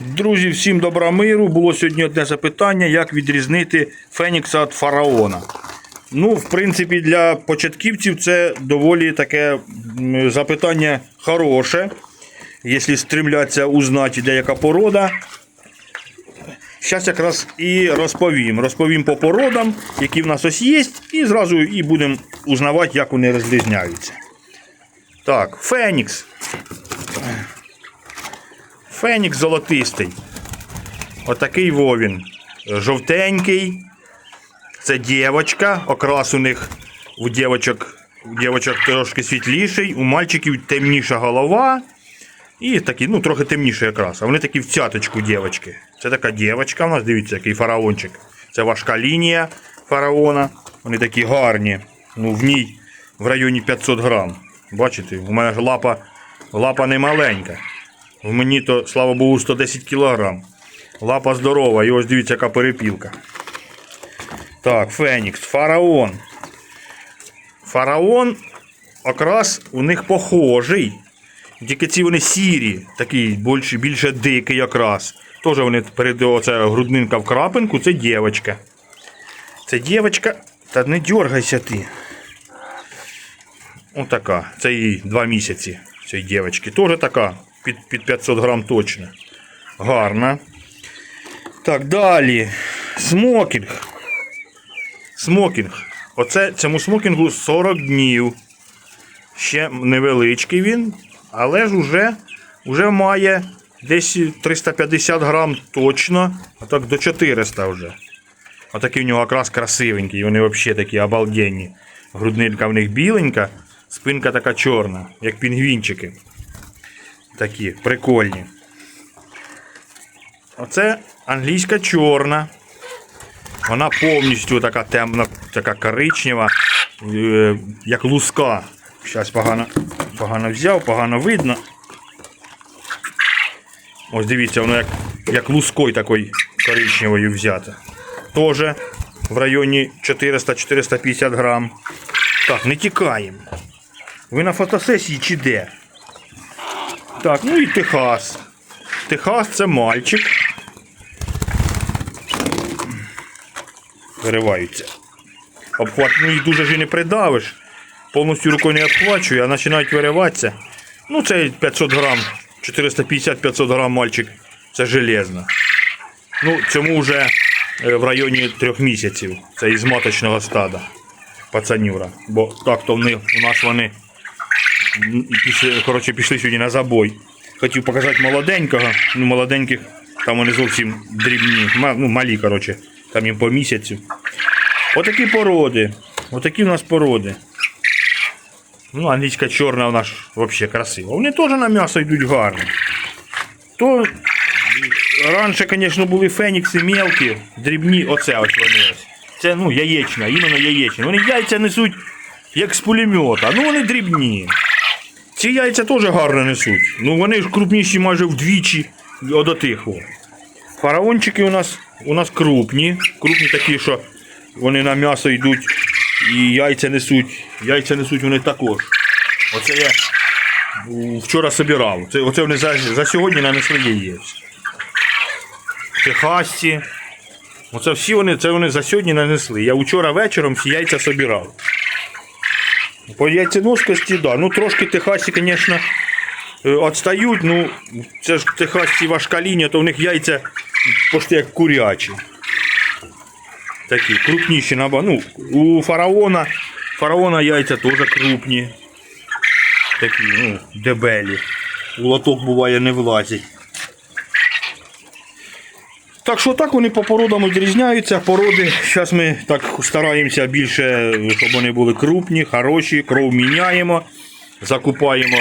Друзі, всім добра миру. Було сьогодні одне запитання, як відрізнити Фенікса від фараона. Ну, в принципі, для початківців це доволі таке запитання хороше. Якщо стремляться узнати, де яка порода. Зараз якраз і розповім. Розповім по породам, які в нас ось є, і зразу і будемо узнавати, як вони розрізняються. Так, Фенікс. Фенікс золотистий. Отакий вовін. Жовтенький. Це дівочка. Окрас у них у дівочок, у дівочок трошки світліший, у мальчиків темніша голова. І такі, ну, трохи темніший якраз. А вони такі в цяточку дівочки. Це така дівочка у нас, дивіться, який фараончик. Це важка лінія фараона. Вони такі гарні. Ну, в ній в районі 500 грам. Бачите, у мене ж лапа, лапа не маленька. В мені то, слава Богу, 110 кг. Лапа здорова, і ось дивіться, яка перепілка. Так, Фенікс, фараон. Фараон якраз у них похожий. Тільки ці вони сірі, такий більше, більше дикий якраз. Теж вони перед оце груднинка в крапинку, це дівчинка. Це дівчинка. Та не дергайся ти. Отака. Це їй два місяці. Цієї дівчинки. Теж така. Під, під 500 грам точно. Гарна. Так, далі. Смокінг. Смокінг. Оце цьому смокінгу 40 днів. Ще невеличкий він, але ж уже, уже має десь 350 грам точно, а так до 400 вже. Отакий в нього якраз красивенький, вони взагалі такі обалденні. Груднилька в них біленька, спинка така чорна, як пінгвінчики. Такі прикольні. Оце англійська чорна. Вона повністю така темна, така коричнева, е, як луска. Зараз погано, погано взяв, погано видно. Ось дивіться, воно як, як лускою такою коричневою взято. Тоже в районі 400-450 грам. Так, не тікаємо. Ви на фотосесії чи де? Так, ну і Техас. Техас це мальчик. Вириваються. Обхват, ну їх дуже ж не придавиш. Повністю рукою не обхвачую, а починають вириватися. Ну, це 500 грам, 450-500 грам мальчик. Це железно. Ну, цьому вже е, в районі трьох місяців. Це із маточного стада. Пацанюра. Бо так то в них у нас вони пішли, коротше, пішли сьогодні на забой. Хотів показати молоденького, ну молоденьких, там вони зовсім дрібні, ну, малі, коротше, там їм по місяцю. Отакі породи. Отакі в нас породи. Ну, англійська чорна вона ж взагалі красива. Вони теж на м'ясо йдуть гарно. То раніше, звісно, були фенікси мелкі, дрібні, оце ось вони. Це ну, яєчня, іменно яєчня. Вони яйця несуть як з пулемета. Ну вони дрібні. Ці яйця теж гарно несуть. Ну вони ж крупніші майже вдвічі до тих. Фараончики у нас у нас крупні. Крупні такі, що вони на м'ясо йдуть і яйця несуть. Яйця несуть вони також. Оце я вчора собирав. Це, оце вони за, за сьогодні нанесли яєць. Техасці. Оце всі вони, це вони за сьогодні нанесли. Я вчора вечором всі яйця собирав. По яйценоскості, да. Ну трошки техасці, звісно, відстають. Ну, це ж техасці важка лінія, то в них яйця почти як курячі. Такі крупніші наба. Ну, у фараона, фараона яйця теж крупні. Такі, ну, дебелі. У лоток буває не влазять. Так що так вони по породам відрізняються. Породи, зараз ми так стараємося більше, щоб вони були крупні, хороші, кров міняємо, закупаємо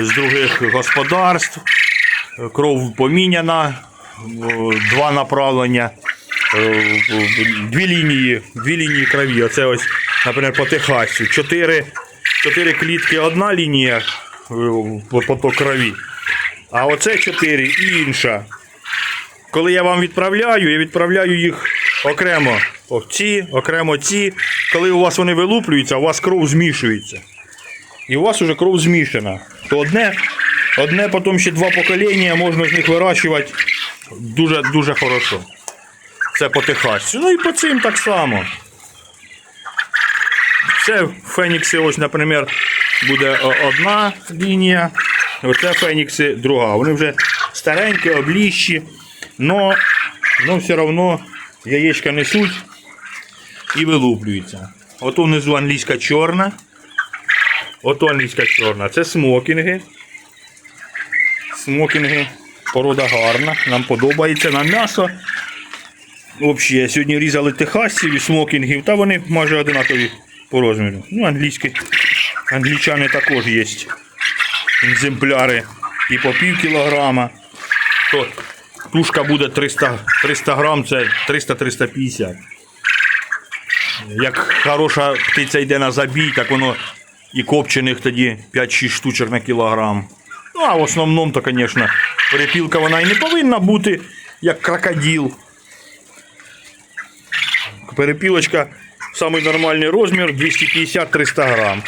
з других господарств. Кров поміняна, два направлення, е, дві лінії, дві лінії крові. Оце ось, наприклад, по Техасу. Чотири, чотири клітки одна лінія е, по поток крові. А оце чотири інша. Коли я вам відправляю, я відправляю їх окремо. О, ці, окремо ці. Коли у вас вони вилуплюються, у вас кров змішується. І у вас вже кров змішана. То одне, одне, потім ще два покоління можна з них вирощувати дуже дуже хорошо. Це по Техасу. Ну і по цим так само. Це Фенікси, ось, наприклад, буде одна лінія, оце Фенікси друга. Вони вже старенькі, обліщі, но, но все одно яєчка несуть і вилуплюються. Ото внизу англійська чорна. Ото англійська чорна. Це смокінги. Смокінги. Порода гарна, нам подобається на м'ясо. Взагалі, сьогодні різали техасців і смокінгів, та вони майже одинакові по розміру. Ну, англійські, англічани також є. Екземпляри і по пів кілограма. Тушка буде 300, 300 грам, це 300-350. Як хороша птиця йде на забій, так воно і копчених тоді 5-6 штучок на кілограм. Ну, а в основному, то, звісно, перепілка вона і не повинна бути як крокодил. Перепілочка самий нормальний розмір 250-300 грам.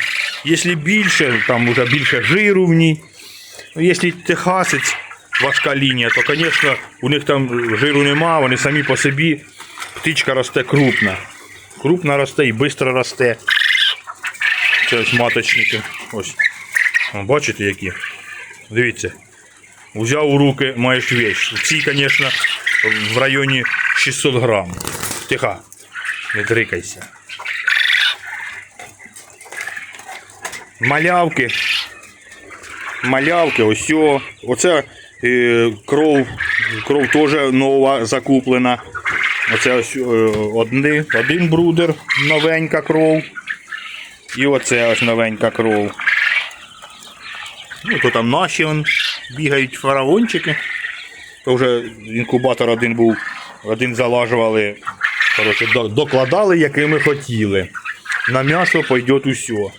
Якщо більше, там вже більше жиру в ній. Ну, Якщо техасець, важка лінія, то, звісно, у них там жиру нема, вони самі по собі. Птичка росте крупна. Крупна росте і швидко росте. Це маточники. Ось. Бачите які? Дивіться. Взяв у руки, маєш вещь. Ці, звісно, в районі 600 грам. Тихо. Не дрикайся. Малявки. Малявки, ось. Оце кров. Кров теж нова закуплена. Оце ось е, одни, один брудер, новенька кров. І оце ось новенька кров. Ну, то там наші он, бігають фараончики. То вже інкубатор один був, один залажували, коротше, докладали, який ми хотіли. На м'ясо пойде усе.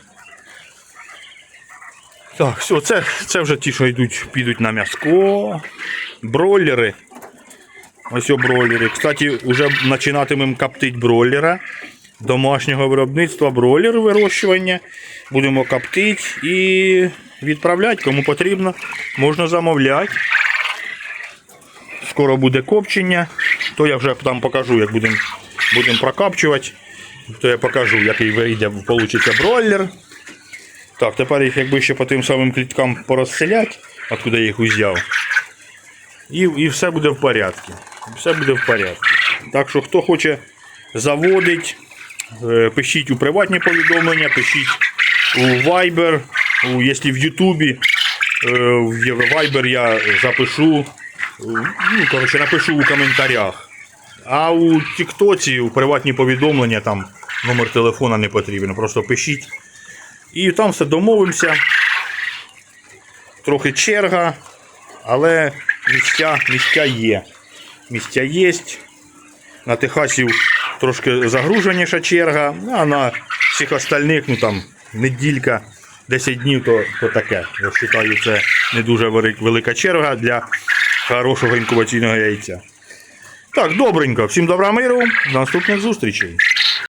Так, все, це, це вже ті, що йдуть, підуть на м'яско. Бройлери. Ось бройлери. Кстати, вже починатимемо коптити бройлера. Домашнього виробництва бройлер вирощування. Будемо коптити і відправляти, кому потрібно. Можна замовляти. Скоро буде копчення, то я вже там покажу, як будемо будем прокапчувати. То я покажу, який вийде, вийде бройлер. Так, тепер їх якби ще по тим самим кліткам порозселяти, откуда я їх узяв. І, і все буде в порядку. Все буде в порядку. Так що, хто хоче заводить, е, пишіть у приватні повідомлення, пишіть у Viber, у, якщо в Ютубі, е, в Viber я запишу, е, ну, коротше, напишу у коментарях. А у Тіктоці, у приватні повідомлення, там номер телефона не потрібен, просто пишіть. І там все домовимося. Трохи черга, але місця, місця є. Місця є. На Техасів трошки загруженіша черга, а на всіх остальних, ну там неділька, 10 днів, то, то таке. Я вважаю, це не дуже велика черга для хорошого інкубаційного яйця. Так, добренько. Всім добра миру. До наступних зустрічей.